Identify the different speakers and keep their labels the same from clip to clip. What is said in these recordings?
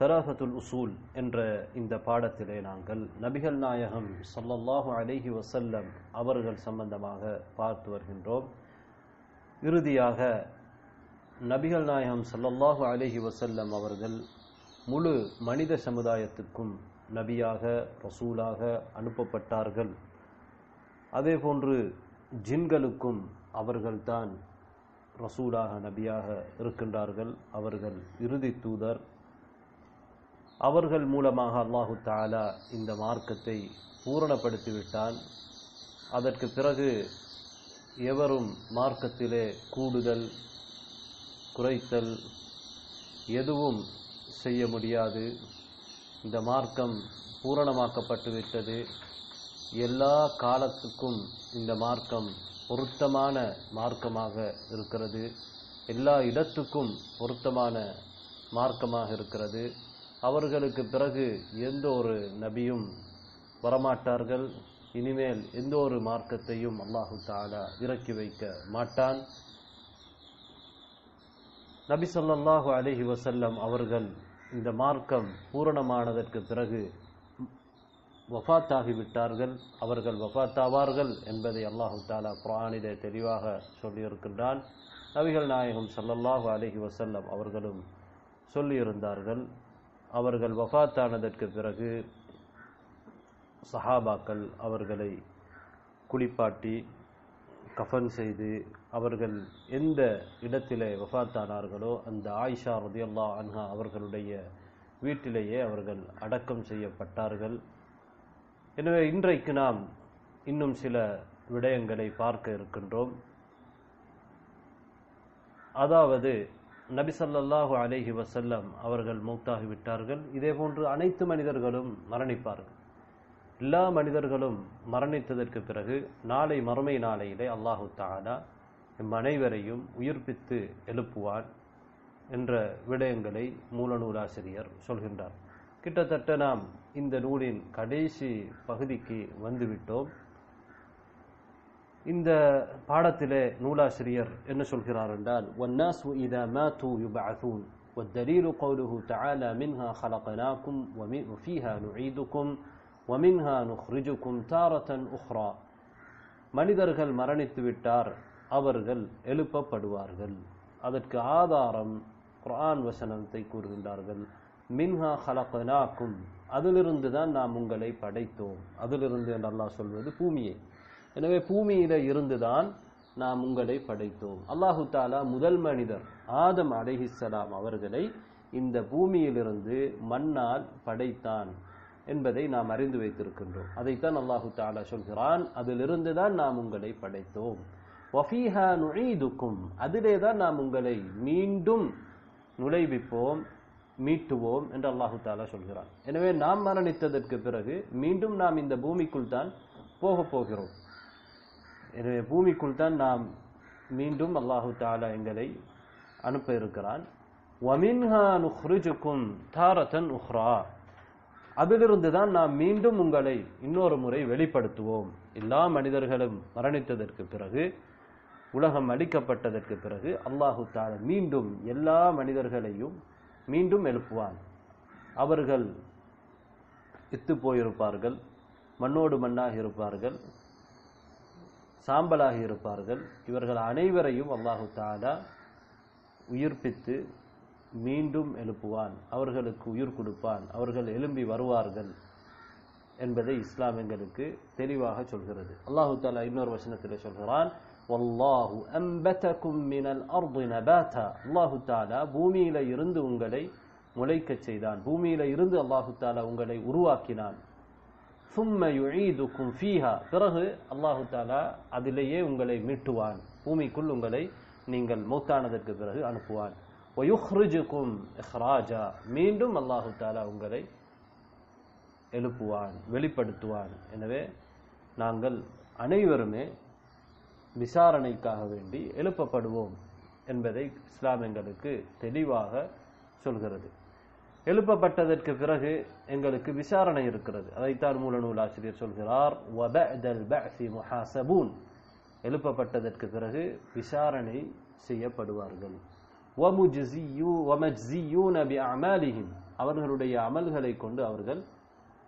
Speaker 1: தராஃபத்துல் உசூல் என்ற இந்த பாடத்திலே நாங்கள் நபிகள் நாயகம் சொல்லல்லாஹு அலைஹி வசல்லம் அவர்கள் சம்பந்தமாக பார்த்து வருகின்றோம். இறுதியாக நபிகள் நாயகம் சொல்லல்லாஹு அலைஹி வசல்லம் அவர்கள் முழு மனித சமுதாயத்துக்கும் நபியாக ரசூலாக அனுப்பப்பட்டார்கள். அதேபோன்று ஜின்களுக்கும் அவர்கள்தான் ரசூலாக நபியாக இருக்கின்றார்கள். அவர்கள் இறுதி தூதர். அவர்கள் மூலமாக அல்லாஹு தாலா இந்த மார்க்கத்தை பூரணப்படுத்திவிட்டான். அதற்கு பிறகு எவரும் மார்க்கத்திலே கூடுதல் குறைத்தல் எதுவும் செய்ய முடியாது. இந்த மார்க்கம் பூரணமாக்கப்பட்டுவிட்டது. எல்லா காலத்துக்கும் இந்த மார்க்கம் பொருத்தமான மார்க்கமாக இருக்கிறது. எல்லா இடத்துக்கும் பொருத்தமான மார்க்கமாக இருக்கிறது. அவர்களுக்கு பிறகு எந்த ஒரு நபியும் வரமாட்டார்கள். இனிமேல் எந்த ஒரு மார்க்கத்தையும் அல்லாஹு தாலா இறக்கி வைக்க மாட்டான். நபி சொல்லாஹு அலிஹி வசல்லம் அவர்கள் இந்த மார்க்கம் பூரணமானதற்கு பிறகு வஃத்தாகிவிட்டார்கள். அவர்கள் வஃத்தாவார்கள் என்பதை அல்லாஹு தாலா குர்ஆனிலே தெளிவாக சொல்லியிருக்கின்றான். நபிகள் நாயகம் சல்லல்லாஹு அலிஹி வசல்லம் அவர்களும் சொல்லியிருந்தார்கள். அவர்கள் வஃபாத்தானதற்கு பிறகு சஹாபாக்கள் அவர்களை குளிப்பாட்டி கஃன் செய்து அவர்கள் எந்த இடத்திலே வஃபாத்தானார்களோ அந்த ஆயிஷா ரதியல்லா அன்ஹா அவர்களுடைய வீட்டிலேயே அவர்கள் அடக்கம் செய்யப்பட்டார்கள். எனவே இன்றைக்கு நாம் இன்னும் சில விடயங்களை பார்க்க இருக்கின்றோம். அதாவது நபிசல்லாஹு அலேஹி வசல்லம் அவர்கள் மௌத்தாகிவிட்டார்கள். இதே போன்று அனைத்து மனிதர்களும் மரணிப்பார்கள். எல்லா மனிதர்களும் மரணித்ததற்கு பிறகு நாளை மறுமை நாளையிலே அல்லாஹு தாலா எம் அனைவரையும் உயிர்ப்பித்து எழுப்புவான் என்ற விடயங்களை மூலநூலாசிரியர் சொல்கின்றார். கிட்டத்தட்ட நாம் இந்த நூலின் கடைசி பகுதிக்கு வந்துவிட்டோம். இந்த பாடத்திலே நூலாசிரியர் என்ன சொல்கிறார் என்றால் وَالنَّاسُ إِذَا مَاتُوا يُبْعَثُونَ وَالدَّلِيلُ قَوْلُهُ تَعَالَى مِنْهَا خَلَقْنَاكُمْ وَفِيهَا نُعِيدُكُمْ وَمِنْهَا نُخْرِجُكُمْ تَارَةً أُخْرَى மனிதர்கள் மரணித்து விட்டார் அவர்கள் எழுப்பப்படுவார்கள் அதற்கு ஆதாரம் குர்ஆன் வசனத்தை கூறுகின்றார்கள் மின்ஹா ஹலகனாக்கும் அதிலிருந்து தான் நாம் உங்களை படைத்தோம் அதிலிருந்து என்று அல்லாஹ் சொல்வது பூமியை எனவே பூமியில இருந்துதான் நாம் உங்களை படைத்தோம். அல்லாஹு தாலா முதல் மனிதர் ஆதம் அலைஹிஸ்ஸலாம் அவர்களை இந்த பூமியிலிருந்து மண்ணால் படைத்தான் என்பதை நாம் அறிந்து வைத்திருக்கின்றோம். அதைத்தான் அல்லாஹு தாலா சொல்கிறான். அதிலிருந்து தான் நாம் உங்களை படைத்தோம். வஃபீஹா நுழைதுக்கும் அதிலே தான் நாம் உங்களை மீண்டும் நுழைவிப்போம் மீட்டுவோம் என்று அல்லாஹு தாலா சொல்கிறான். எனவே நாம் மரணித்ததற்கு பிறகு மீண்டும் நாம் இந்த பூமிக்குள் தான் போகப் போகிறோம். எனவே பூமிக்குள் தான் நாம் மீண்டும் அல்லாஹு தாலா எங்களை அனுப்ப இருக்கிறான் வமின்ஹா தாரதன் உஹ்ரா. அதிலிருந்து தான் நாம் மீண்டும் உங்களை இன்னொரு முறை வெளிப்படுத்துவோம். எல்லா மனிதர்களும் மரணித்ததற்கு பிறகு உலகம் அளிக்கப்பட்டதற்கு பிறகு அல்லாஹு தாலா மீண்டும் எல்லா மனிதர்களையும் மீண்டும் எழுப்புவான். அவர்கள் இத்து போயிருப்பார்கள் மண்ணோடு மண்ணாக இருப்பார்கள். சாம்பலாக இருப்பார்கள். இவர்கள் அனைவரையும் அல்லாஹு தாலா உயிர்ப்பித்து மீண்டும் எழுப்புவான். அவர்களுக்கு உயிர் கொடுப்பான். அவர்கள் எழும்பி வருவார்கள் என்பதை இஸ்லாம் எங்களுக்கு தெளிவாக சொல்கிறது. அல்லாஹு தாலா இன்னொரு வசனத்தில் சொல்கிறான் வல்லாஹு அம்பதக்கும் மினல் அர்து நபாதா அல்லாஹு தாலா பூமியில இருந்து உங்களை முளைக்கச் செய்தான். பூமியில இருந்து அல்லாஹு தாலா உங்களை உருவாக்கினான். சும்ம யுஈதுக்கும் ஃபீஹா பிறகு அல்லாஹு தாலா அதிலேயே உங்களை மீட்டுவான். பூமிக்குள் உங்களை நீங்கள் மௌத்தானதற்கு பிறகு அனுப்புவான். ஒயுஹ்ருஜுக்கும் இஹ்ராஜா மீண்டும் அல்லாஹு தாலா உங்களை எழுப்புவான் வெளிப்படுத்துவான். எனவே நாங்கள் அனைவருமே விசாரணைக்காக வேண்டி எழுப்பப்படுவோம் என்பதை இஸ்லாம் எங்களுக்கு தெளிவாக சொல்கிறது. எழுப்பப்பட்டதற்கு பிறகு எங்களுக்கு விசாரணை இருக்கிறது. அதைத்தான் மூலநூல் ஆசிரியர் சொல்கிறார். முஹாசபூன் எழுப்பப்பட்டதற்கு பிறகு விசாரணை செய்யப்படுவார்கள். அவர்களுடைய அமல்களை கொண்டு அவர்கள்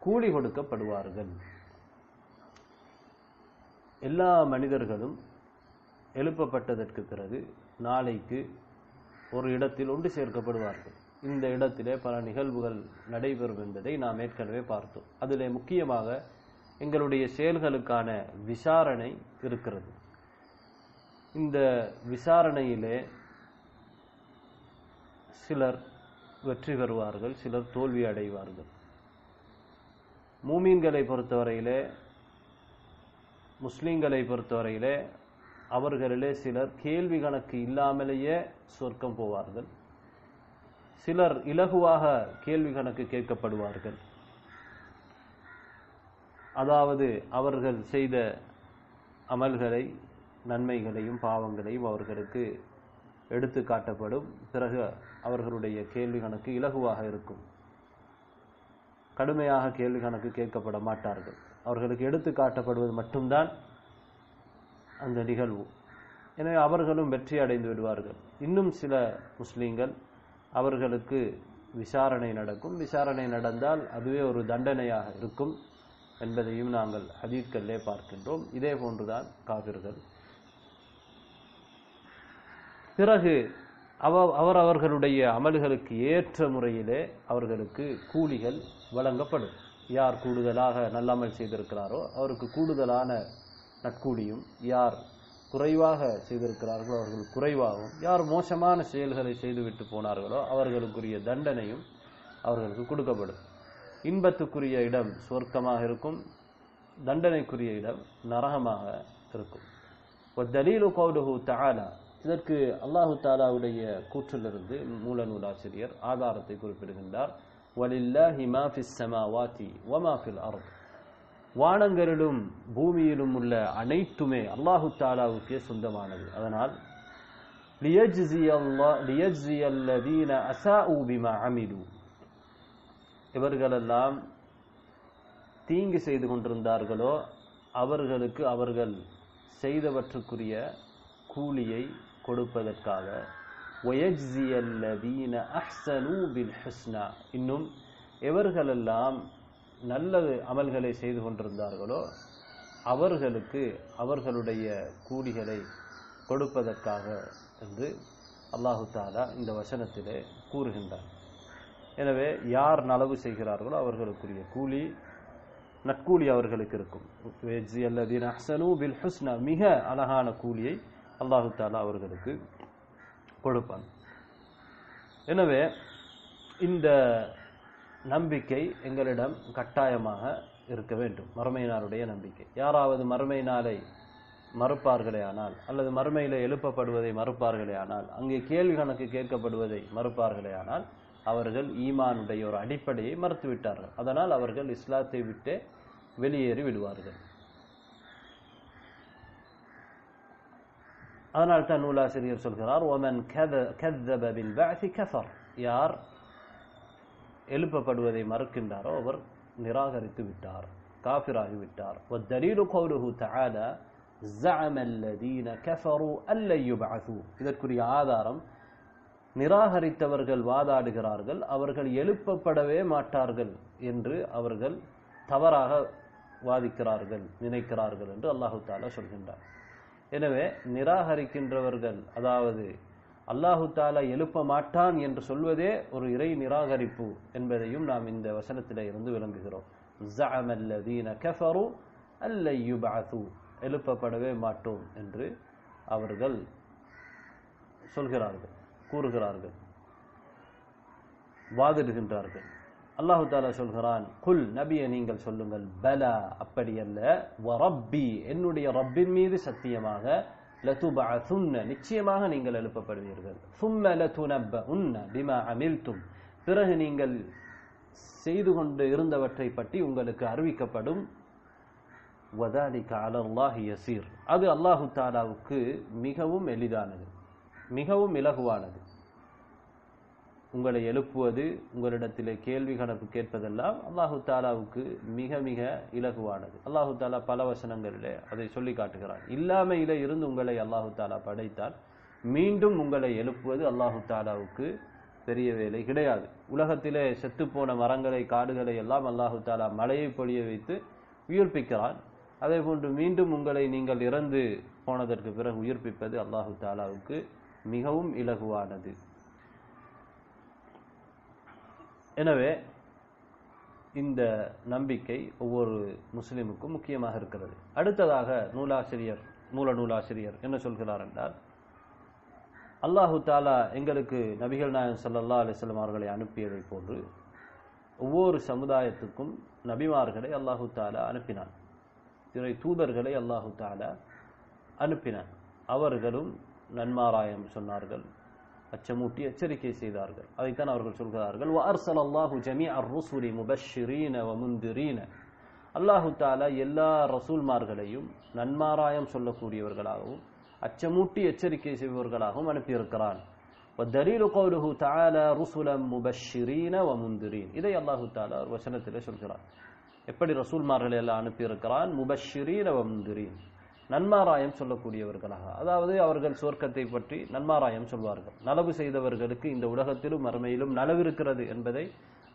Speaker 1: கூலி கொடுக்கப்படுவார்கள். எல்லா மனிதர்களும் எழுப்பப்பட்டதற்கு பிறகு நாளைக்கு ஒரு இடத்தில் ஒன்று சேர்க்கப்படுவார்கள். இந்த இடத்திலே பல நிகழ்வுகள் நடைபெறும் என்பதை நாம் ஏற்கனவே பார்த்தோம். அதிலே முக்கியமாக எங்களுடைய செயல்களுக்கான விசாரணை இருக்கிறது. இந்த விசாரணையிலே சிலர் வெற்றி பெறுவார்கள் சிலர் தோல்வி அடைவார்கள். மூமீன்களை பொறுத்தவரையிலே முஸ்லீம்களை பொறுத்தவரையிலே அவர்களிலே சிலர் கேள்வி கணக்கு இல்லாமலேயே சொர்க்கம் போவார்கள். சிலர் இலகுவாக கேள்வி கணக்கு கேட்கப்படுவார்கள். அதாவது அவர்கள் செய்த அமல்களை நன்மைகளையும் பாவங்களையும் அவர்களுக்கு எடுத்து காட்டப்படும். பிறகு அவர்களுடைய கேள்வி கணக்கு இலகுவாக இருக்கும். கடுமையாக கேள்வி கணக்கு கேட்கப்பட மாட்டார்கள். அவர்களுக்கு எடுத்து காட்டப்படுவது மட்டும்தான் அந்த நிகழ்வு. எனவே அவர்களும் வெற்றி அடைந்து விடுவார்கள். இன்னும் சில முஸ்லீம்கள் அவர்களுக்கு விசாரணை நடக்கும். விசாரணை நடந்தால் அதுவே ஒரு தண்டனையாக இருக்கும் என்பதையும் நாங்கள் ஹதீத்களிலே பார்க்கின்றோம். இதே போன்றுதான் காவிர்கள். பிறகு அவ அவர் அவர்களுடைய அமல்களுக்கு ஏற்ற முறையிலே அவர்களுக்கு கூலிகள் வழங்கப்படும். யார் கூடுதலாக நல்லமல் செய்திருக்கிறாரோ அவருக்கு கூடுதலான நட்கூலியும் யார் குறைவாக செய்திருக்கிறார்களோ அவர்கள் குறைவாகவும் யார் மோசமான செயல்களை செய்துவிட்டு போனார்களோ அவர்களுக்குரிய தண்டனையும் அவர்களுக்கு கொடுக்கப்படும். இன்பத்துக்குரிய இடம் சொர்க்கமாக இருக்கும் தண்டனைக்குரிய இடம் நரகமாக இருக்கும். தலீலு கௌலுஹு தானா இதற்கு அல்லாஹு தாலாவுடைய கூற்றிலிருந்து மூல நூலாசிரியர் ஆதாரத்தை குறிப்பிடுகின்றார். வலில்லாஹி மா ஃபிஸ் ஸமாவாதி வமா ஃபில் வானங்களிலும் பூமியிலும் உள்ள அனைத்துமே அல்லாஹு தாலாவுக்கே சொந்தமானது. அதனால் இவர்களெல்லாம் தீங்கு செய்து கொண்டிருந்தார்களோ அவர்களுக்கு அவர்கள் செய்தவற்றுக்குரிய கூலியை கொடுப்பதற்காக இன்னும் எவர்களெல்லாம் நல்லது அமல்களை செய்து கொண்டிருந்தார்களோ அவர்களுக்கு அவர்களுடைய கூலிகளை கொடுப்பதற்காக என்று அல்லாஹு தாலா இந்த வசனத்திலே கூறுகின்றார் எனவே யார் நலவு செய்கிறார்களோ அவர்களுக்குரிய கூலி நற்கூலி அவர்களுக்கு இருக்கும். வெஜ்ஜி அல்லதீன் அஹ்சனு பில் ஹுஸ்னா மிக அழகான கூலியை அல்லாஹு தாலா அவர்களுக்கு கொடுப்பான். எனவே இந்த நம்பிக்கை எங்களிடம் கட்டாயமாக இருக்க வேண்டும். மறுமையினாருடைய நம்பிக்கை. யாராவது மறுமையினாலை மறுப்பார்களே ஆனால் அல்லது மறுமையில் எழுப்பப்படுவதை மறுப்பார்களே ஆனால் அங்கே கேள்வி கணக்கு கேட்கப்படுவதை மறுப்பார்களே ஆனால் அவர்கள் ஈமானுடைய ஒரு அடிப்படையை மறுத்துவிட்டார்கள். அதனால் அவர்கள் இஸ்லாத்தை விட்டு வெளியேறி விடுவார்கள். அதனால் தான் நூலாசிரியர் சொல்கிறார் ஓமன் கெத கதப பின் கஃபர். யார் எழுப்பப்படுவதை மறுக்கின்றாரோ அவர் நிராகரித்து விட்டார் காஃபிராகி விட்டார் والدليل قوله تعالى زعم الذين كفروا أن لن يبعثوا இதற்குரிய ஆதாரம் நிராகரித்தவர்கள் வாதாடுகிறார்கள் அவர்கள் எழுப்பப்படவே மாட்டார்கள் என்று அவர்கள் தவறாக வாதிக்கிறார்கள் நினைக்கிறார்கள் என்று அல்லாஹு தாலா சொல்கின்றார் எனவே நிராகரிக்கின்றவர்கள் அதாவது அல்லாஹு தாலா எழுப்ப மாட்டான் என்று சொல்வதே ஒரு இறை நிராகரிப்பு என்பதையும் நாம் இந்த வசனத்தில் இருந்து விளங்குகிறோம். எழுப்பப்படவே மாட்டோம் என்று அவர்கள் சொல்கிறார்கள் கூறுகிறார்கள் வாதிடுகின்றார்கள். அல்லாஹு தாலா சொல்கிறான் குல் நபியை நீங்கள் சொல்லுங்கள் பல அப்படியல்ல வரப்பி என்னுடைய ரப்பின் மீது சத்தியமாக லதுபஅதுன்ன நிச்சயமாக நீங்கள் எழுப்பப்படுவீர்கள். சும்ம லதுனப்பஉன்ன பிமா அமில்தும் பிறகு நீங்கள் செய்து கொண்டு இருந்தவற்றை பற்றி உங்களுக்கு அறிவிக்கப்படும். வதாலிக அலல்லாஹி யசீர் அது அல்லாஹு தாலாவுக்கு மிகவும் எளிதானது. மிகவும் இலகுவானது. உங்களை எழுப்புவது உங்களிடத்திலே கேள்வி கணக்கு கேட்பதெல்லாம் அல்லாஹு தாலாவுக்கு மிக மிக இலகுவானது. அல்லாஹு தாலா பல வசனங்களிலே அதை சொல்லி காட்டுகிறான். இல்லாமையிலே இருந்து உங்களை அல்லாஹு தாலா படைத்தால் மீண்டும் உங்களை எழுப்புவது அல்லாஹு தாலாவுக்கு பெரிய வேலை கிடையாது. உலகத்திலே செத்துப்போன மரங்களை காடுகளை எல்லாம் அல்லாஹு தாலா மழையை பொழிய வைத்து உயிர்ப்பிக்கிறான். அதே போன்று மீண்டும் உங்களை நீங்கள் இறந்து போனதற்கு பிறகு உயிர்ப்பிப்பது அல்லாஹு தாலாவுக்கு மிகவும் இலகுவானது. எனவே இந்த நம்பிக்கை ஒவ்வொரு முஸ்லிமுக்கும் முக்கியமாக இருக்கிறது. அடுத்ததாக நூலாசிரியர் மூல நூலாசிரியர் என்ன சொல்கிறார் என்றால் அல்லாஹு தாலா எங்களுக்கு நபிகள் நாயகம் சல்லல்லா அலிஸ்லாம் அவர்களை அனுப்பியதை போன்று ஒவ்வொரு சமுதாயத்துக்கும் நபிமார்களை அல்லாஹு தாலா அனுப்பினான். திரை தூதர்களை அல்லாஹு தாலா அனுப்பினான். அவர்களும் நன்மாராயம் சொன்னார்கள். அச்சமூட்டி எச்சரிக்கை செய்தார்கள். அதைத்தான் அவர்கள் சொல்கிறார்கள். வர்சல் அல்லாஹு ஜமி அர் ருசுலி முபஷிரீன வமுந்திரீன அல்லாஹு தாலா எல்லா ரசூல்மார்களையும் நன்மாராயம் சொல்லக்கூடியவர்களாகவும் அச்சமூட்டி எச்சரிக்கை செய்பவர்களாகவும் அனுப்பியிருக்கிறான். வ தலீலு கௌலுஹு தால ருசுலம் முபஷிரீன வமுந்திரீன் இதை அல்லாஹு தாலா ஒரு வசனத்தில் சொல்கிறான். எப்படி ரசூல்மார்களை எல்லாம் அனுப்பியிருக்கிறான்? முபஷிரீன வமுந்திரீன் நன்மாராயம் சொல்லக்கூடியவர்களாக. அதாவது அவர்கள் சுவர்க்கத்தை பற்றி நன்மாராயம் சொல்வார்கள். நலவு செய்தவர்களுக்கு இந்த உலகத்திலும் மறுமையிலும் நலவிருக்கிறது என்பதை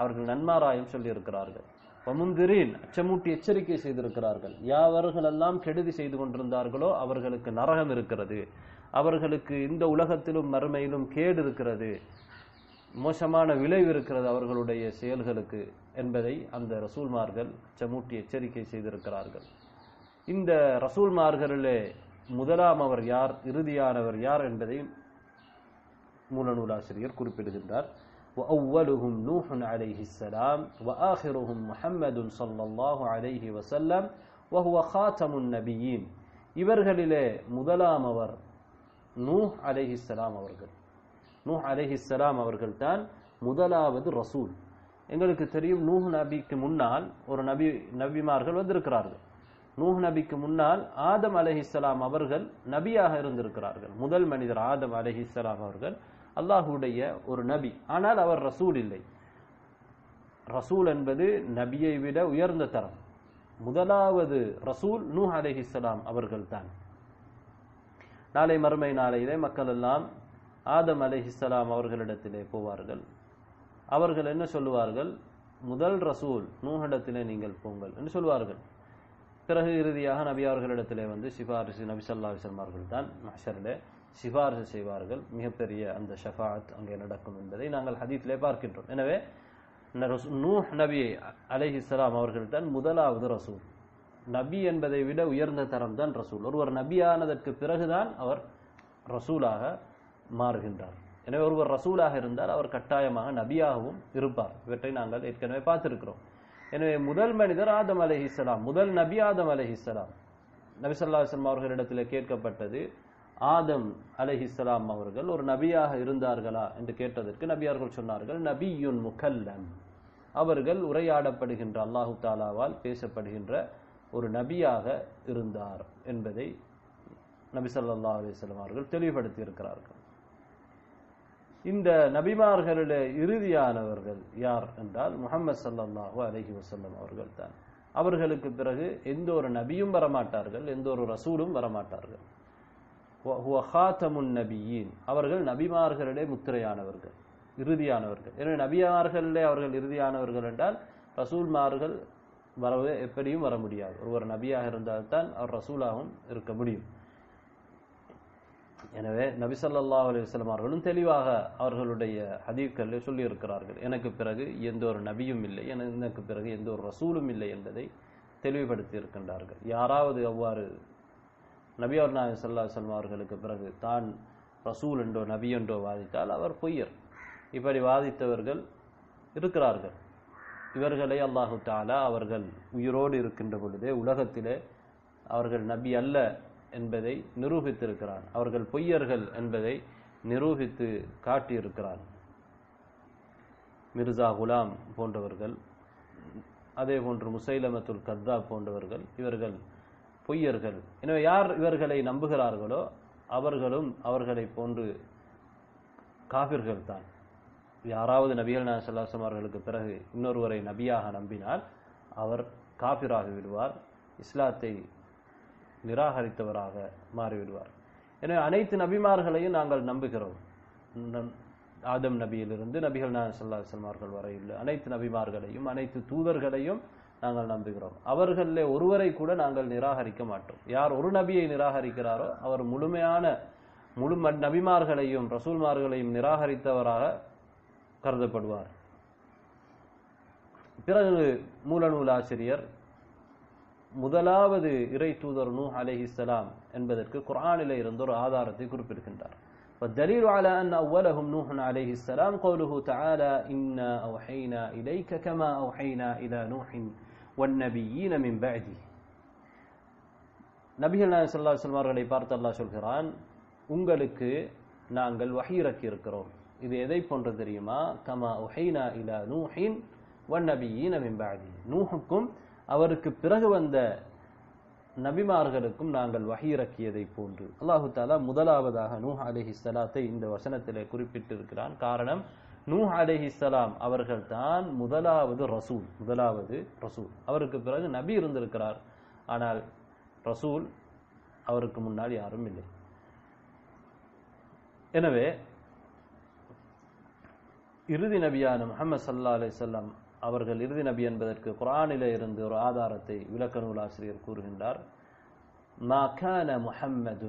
Speaker 1: அவர்கள் நன்மாராயம் சொல்லியிருக்கிறார்கள். பமுந்திரீன் அச்சமூட்டி எச்சரிக்கை செய்திருக்கிறார்கள். யாவர்களெல்லாம் கெடுதி செய்து கொண்டிருந்தார்களோ அவர்களுக்கு நரகம் இருக்கிறது. அவர்களுக்கு இந்த உலகத்திலும் மறுமையிலும் கேடு இருக்கிறது. மோசமான விளைவு இருக்கிறது அவர்களுடைய செயல்களுக்கு என்பதை அந்த ரசூல்மார்கள் அச்சமூட்டி எச்சரிக்கை செய்திருக்கிறார்கள். இந்த ரசூல்மார்களிலே முதலாம் அவர் யார் இறுதியானவர் யார் என்பதை மூலநூலாசிரியர் குறிப்பிடுகின்றார் وأولهم نوح عليه السلام وآخرهم محمد صلى الله عليه وسلم وهو خاتم النبيين இவர்களிலே முதலாம் அவர் நூஹ் அலைஹிஸ்ஸலாம் அவர்கள் நூஹ் அலைஹிஸ்ஸலாம் அவர்கள் தான் முதலாவது ரசூல் எங்களுக்கு தெரியும் நூஹ் நபிக்கு முன்னால் ஒரு நபி நபிமார்கள் வந்திருக்கிறார்கள் நூஹ் நபிக்கு முன்னால் ஆதம் அலஹிஸ்லாம் அவர்கள் நபியாக இருந்திருக்கிறார்கள். முதல் மனிதர் ஆதம் அலஹிஸ்லாம் அவர்கள் அல்லாஹுடைய ஒரு நபி. ஆனால் அவர் ரசூல் இல்லை. ரசூல் என்பது நபியை விட உயர்ந்த தரம். முதலாவது ரசூல் நூஹ் அலஹிஸ்லாம் அவர்கள் தான் நாளை மறுமை நாளையிலே மக்கள் எல்லாம் ஆதம் அலஹிஸ்லாம் அவர்களிடத்திலே போவார்கள். அவர்கள் என்ன சொல்லுவார்கள்? முதல் ரசூல் நூஹிடத்திலே நீங்கள் போங்கள் என்று சொல்வார்கள். பிறகு இறுதியாக நபி அவர்களிடத்திலே வந்து சிபாரிசு நபி சல்லா விசல்மார்கள் தான் மஹரிலே சிபாரிசு செய்வார்கள். மிகப்பெரிய அந்த ஷஃபாத் அங்கே நடக்கும் என்பதை நாங்கள் ஹதீத்திலே பார்க்கின்றோம். எனவே நூஹ் நபி அலைஹிஸ்லாம் அவர்கள் தான் முதலாவது ரசூல். நபி என்பதை விட உயர்ந்த தரம் தான் ரசூல். ஒருவர் நபியானதற்கு பிறகுதான் அவர் ரசூலாக மாறுகின்றார். எனவே ஒருவர் ரசூலாக இருந்தால் அவர் கட்டாயமாக நபியாகவும் இருப்பார். இவற்றை நாங்கள் ஏற்கனவே பார்த்திருக்கிறோம். எனவே முதல் மனிதர் ஆதம் அலஹிஸ்லாம் முதல் நபி ஆதம் அலஹிஸ்லாம் நபி சொல்லா வஸ்லம் அவர்களிடத்தில் கேட்கப்பட்டது ஆதம் அலஹிஸ்லாம் அவர்கள் ஒரு நபியாக இருந்தார்களா? என்று கேட்டதற்கு நபியார்கள் சொன்னார்கள் நபியுன் முகல்லம். அவர்கள் உரையாடப்படுகின்ற அல்லாஹு தாலாவால் பேசப்படுகின்ற ஒரு நபியாக இருந்தார் என்பதை நபி சொல்லா அலிஸ்லாம் அவர்கள் தெளிவுபடுத்தி இருக்கிறார்கள் இந்த நபிமார்களில் இறுதியானவர்கள் யார் என்றால் முகமது சல்லாஹூ அலஹி வசல்லம் அவர்கள் தான் அவர்களுக்கு பிறகு எந்த ஒரு நபியும் வரமாட்டார்கள் எந்த ஒரு ரசூலும் வரமாட்டார்கள். நபியின். அவர்கள் நபிமார்களிலே முத்திரையானவர்கள் இறுதியானவர்கள். எனவே நபியார்களிலே அவர்கள் இறுதியானவர்கள் என்றால் ரசூல்மார்கள் வரவே எப்படியும் வர முடியாது. ஒருவர் நபியாக இருந்தால்தான் அவர் ரசூலாகவும் இருக்க முடியும். எனவே நபிசல்லா அலுவலம் அவர்களும் தெளிவாக அவர்களுடைய ஹதீப்களில் சொல்லி இருக்கிறார்கள் எனக்கு பிறகு எந்த ஒரு நபியும் இல்லை. எனக்கு பிறகு எந்த ஒரு ரசூலும் இல்லை என்பதை தெளிவுபடுத்தி இருக்கின்றார்கள் யாராவது அவ்வாறு நபியவர் நாயகம் சல்லா செல்வம் அவர்களுக்கு பிறகு தான் ரசூல் என்றோ நபி என்றோ வாதித்தால் அவர் பொய்யர். இப்படி வாதித்தவர்கள் இருக்கிறார்கள். இவர்களை அல்லாஹு தாலா அவர்கள் உயிரோடு இருக்கின்ற பொழுதே உலகத்திலே அவர்கள் நபி அல்ல என்பதை நிரூபித்திருக்கிறான். அவர்கள் பொய்யர்கள் என்பதை நிரூபித்து காட்டியிருக்கிறான். மிர்சா குலாம் போன்றவர்கள் அதே போன்று முசைலமத்துல் கத்தா போன்றவர்கள் இவர்கள் பொய்யர்கள். எனவே யார் இவர்களை நம்புகிறார்களோ அவர்களும் அவர்களை போன்று காபிர்கள் தான் யாராவது நபிகள் நாசல்லாசம் அவர்களுக்கு பிறகு இன்னொருவரை நபியாக நம்பினால் அவர் காபிராகி விடுவார் இஸ்லாத்தை நிராகரித்தவராக மாறிவிடுவார். எனவே அனைத்து நபிமார்களையும் நாங்கள் நம்புகிறோம். ஆதம் நபியிலிருந்து நபிகள் நான் சல்லா செல்மார்கள் வரையுள்ள அனைத்து நபிமார்களையும் அனைத்து தூதர்களையும் நாங்கள் நம்புகிறோம். அவர்களில் ஒருவரை கூட நாங்கள் நிராகரிக்க மாட்டோம். யார் ஒரு நபியை நிராகரிக்கிறாரோ அவர் முழுமையான முழு ம- நபிமார்களையும் ரசூல்மார்களையும் நிராகரித்தவராக கருதப்படுவார். பிறகு மூலநூல் ஆசிரியர் முதலாவது இறை தூதர் நூ அலைஹிஸ்ஸலாம் என்பதற்கு குர்ஆனிலே இருந்து ஒரு ஆதாரத்தை குறிப்பிடுகின்றார் والدليل على أن أولهم نوح عليه السلام قوله تعالى إنا أوحينا إليك كما أوحينا إلى نوح والنبيين من بعده நபிகள் நாயகம் ஸல்லல்லாஹு அலைஹி வஸல்லம் அவர்களை பார்த்து அல்லாஹ் சொல்கிறான் உங்களுக்கு நாங்கள் வஹீரக்கி இருக்கிறோம் இது எதை போன்று தெரியுமா கமா உஹைனா இலா நூஹின் வன்னபியீன மின் பஅதி நூஹுக்கும் அவருக்கு பிறகு வந்த நபிமார்களுக்கும் நாங்கள் வஹீரக்கியதை போன்று. அல்லாஹு தாலா முதலாவதாக நூஹ் சலாத்தை இந்த வசனத்திலே குறிப்பிட்டிருக்கிறான். காரணம் நூஹ் சலாம் அவர்கள் தான் முதலாவது ரசூல் முதலாவது ரசூல். அவருக்கு பிறகு நபி இருந்திருக்கிறார். ஆனால் ரசூல் அவருக்கு முன்னால் யாரும் இல்லை. எனவே இறுதி நபியான முகமது சல்லா அலைஹிஸ்ஸலாம் அவர்கள் இறுதி நபி என்பதற்கு குர்ஆனிலே இருந்து ஒரு ஆதாரத்தை விளக்க நூல் ஆசிரியர் கூறுகின்றார் ما كان محمد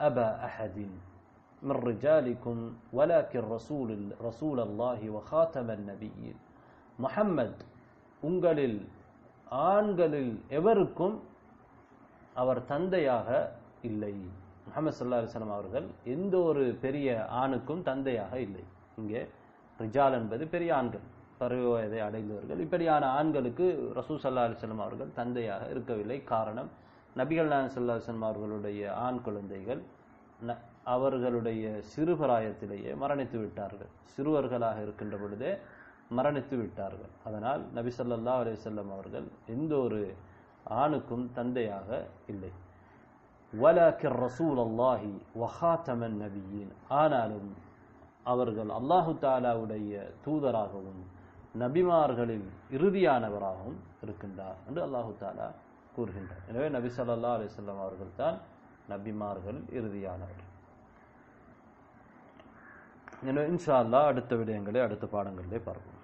Speaker 1: أبا أحد من رجالكم ولكن رسول رسول الله وخاتم النبيين முஹம்மத் உங்களில் ஆண்களில் எவருக்கும் அவர் தந்தையாக இல்லை முஹம்மது சல்லா அலிஸ்லாம் அவர்கள் எந்த ஒரு பெரிய ஆணுக்கும் தந்தையாக இல்லை இங்கே ரிஜால் என்பது பெரிய ஆண்கள் பருவ வயதை அடைந்தவர்கள். இப்படியான ஆண்களுக்கு ரசூ சல்லா அலிஸ்லாம் அவர்கள் தந்தையாக இருக்கவில்லை. காரணம் நபிகள் நாயன் சல்லா அலிஸ்லாம் அவர்களுடைய ஆண் குழந்தைகள் ந- அவர்களுடைய சிறுபராயத்திலேயே மரணித்து விட்டார்கள். சிறுவர்களாக இருக்கின்ற பொழுதே மரணித்து விட்டார்கள். அதனால் நபி ஸல்லல்லாஹு அலிசல்லம் அவர்கள் எந்த ஒரு ஆணுக்கும் தந்தையாக இல்லை. வலாக்கிர் ரசூல் அல்லாஹி வஹாத்தமன் நபியின். ஆனாலும் அவர்கள் அல்லாஹு தாலாவுடைய தூதராகவும் நபிமார்களில் இறுதியானவராகவும் இருக்கின்றார் என்று அல்லாஹு தாலா கூறுகின்றார். எனவே நபி சல்லா அலிசல்லாம் அவர்கள் தான் நபிமார்களில் இறுதியானவர். எனவே இன்ஷா அல்லாஹ் அடுத்த விடயங்களை அடுத்த பாடங்களிலே பார்ப்போம்.